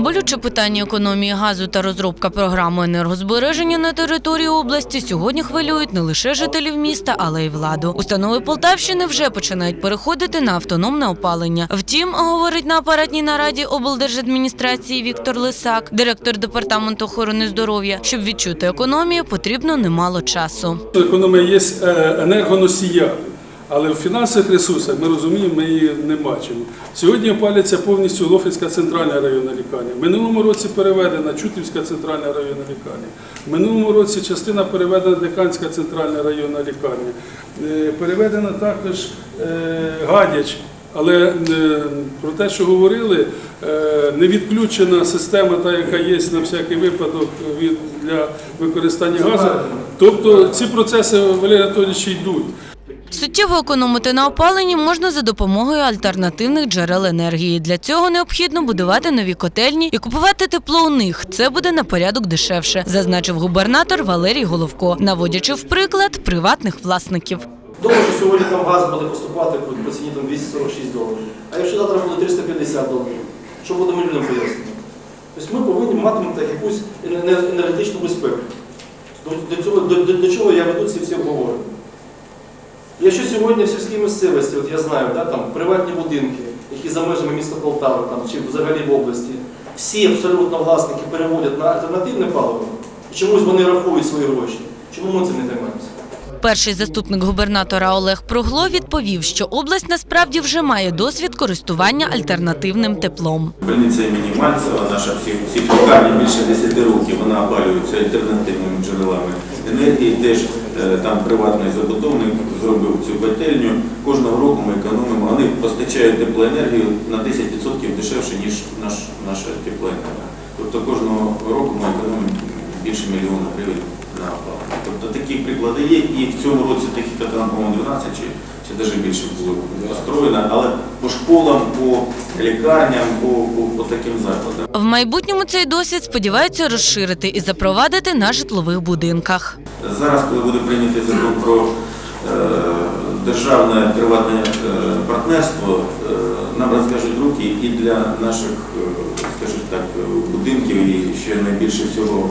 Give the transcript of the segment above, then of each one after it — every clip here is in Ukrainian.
Болюче питання економії газу та розробка програми енергозбереження на території області сьогодні хвилюють не лише жителів міста, але й владу. Установи Полтавщини вже починають переходити на автономне опалення. Втім, говорить на апаратній нараді облдержадміністрації Віктор Лисак, директор департаменту охорони здоров'я, щоб відчути економію, потрібно немало часу. Економія є е, енергоносія, але в фінансових ресурсах ми розуміємо, ми її не бачимо. Сьогодні опалюється повністю Лофівська центральна районна лікарня. В минулому році переведена Чутівська центральна районна лікарня. В минулому році частина переведена Деканська центральна районна лікарня. Е, Переведена також е, Гадяч. Але е, про те, що говорили, не відключена система, та яка є на всякий випадок для використання газу. Тобто ці процеси Валерій Анатолійович йдуть. Суттєво економити на опаленні можна за допомогою альтернативних джерел енергії. Для цього необхідно будувати нові котельні і купувати тепло у них. Це буде на порядок дешевше, зазначив губернатор Валерій Головко, наводячи в приклад приватних власників. Думаю, що сьогодні там газ буде поступати по ціні там 246 доларів. А якщо завтра буде 350 доларів, що будемо людям пояснити? Тобто ми повинні матимемо якусь енергетичну безпеку. До, до чого я веду ці всі обговорення. Якщо сьогодні в сільській місцевості, от я знаю, да, там, приватні будинки, які за межами міста Полтави там, чи взагалі в області, всі абсолютно власники переводять на альтернативне паливо, і чомусь вони рахують свої гроші. Чому ми цим не займаємося? Перший заступник губернатора Олег Прогло відповів, що область насправді вже має досвід користування альтернативним теплом. Больниця імені Мальцева, наша всі, всі лікарні більше 10 років, вона опалюється альтернативними джерелами енергії. Теж е, там приватний забудовник зробив цю котельню. Кожного року ми економимо. Вони постачають теплоенергію на 10% дешевше, ніж наш, наша теплоенергія. Тобто кожного року ми економимо більше мільйона гривень опалення. Тобто такі приклади є, і в цьому році таких по-моєму, 12 чи, чи навіть більше було построєно, але по школам, по лікарням, по, по, по таким закладам. В майбутньому цей досвід сподіваються розширити і запровадити на житлових будинках. Зараз, коли буде прийнятий закон про е, державне приватне е, партнерство, е, нам розв'яжуть руки і для наших, скажімо так, будинків, і ще найбільше всього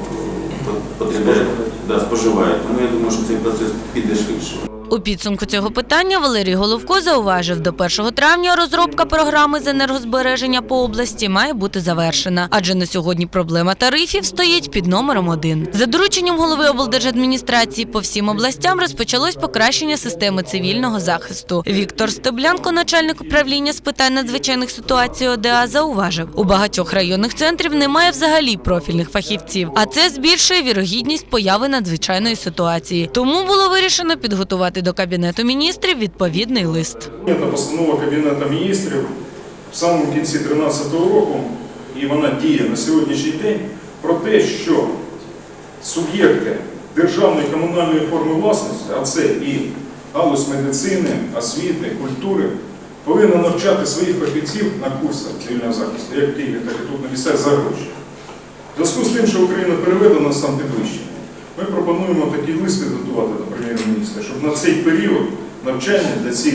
потребляють, да, споживають. Тому я думаю, що цей процес піде швидше. У підсумку цього питання Валерій Головко зауважив, до 1 травня розробка програми з енергозбереження по області має бути завершена, адже на сьогодні проблема тарифів стоїть під номером один. За дорученням голови облдержадміністрації по всім областям розпочалось покращення системи цивільного захисту. Віктор Стеблянко, начальник управління з питань надзвичайних ситуацій ОДА, зауважив, у багатьох районних центрів немає взагалі профільних фахівців, а це збільшує вірогідність появи надзвичайної ситуації. Тому було вирішено підготувати до кабінету міністрів відповідний лист. Це постанова Кабінету міністрів в самому кінці 2013 року, і вона діє на сьогоднішній день, про те, що суб'єкти державної комунальної форми власності, а це і галузь медицини, освіти, культури, повинні навчати своїх фахівців на курсах цивільного захисту, як в Києві, так і тут на місцях за гроші. Зв'язку з тим, що Україна переведена на стан підвищення, ми пропонуємо такий лист підготувати до прем'єр-міністра, щоб на цей період навчання для цих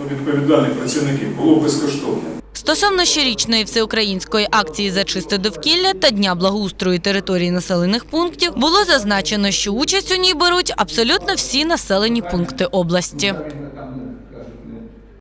ну, відповідальних працівників було безкоштовне. Стосовно щорічної всеукраїнської акції за чисте довкілля та дня благоустрою території населених пунктів було зазначено, що участь у ній беруть абсолютно всі населені пункти області.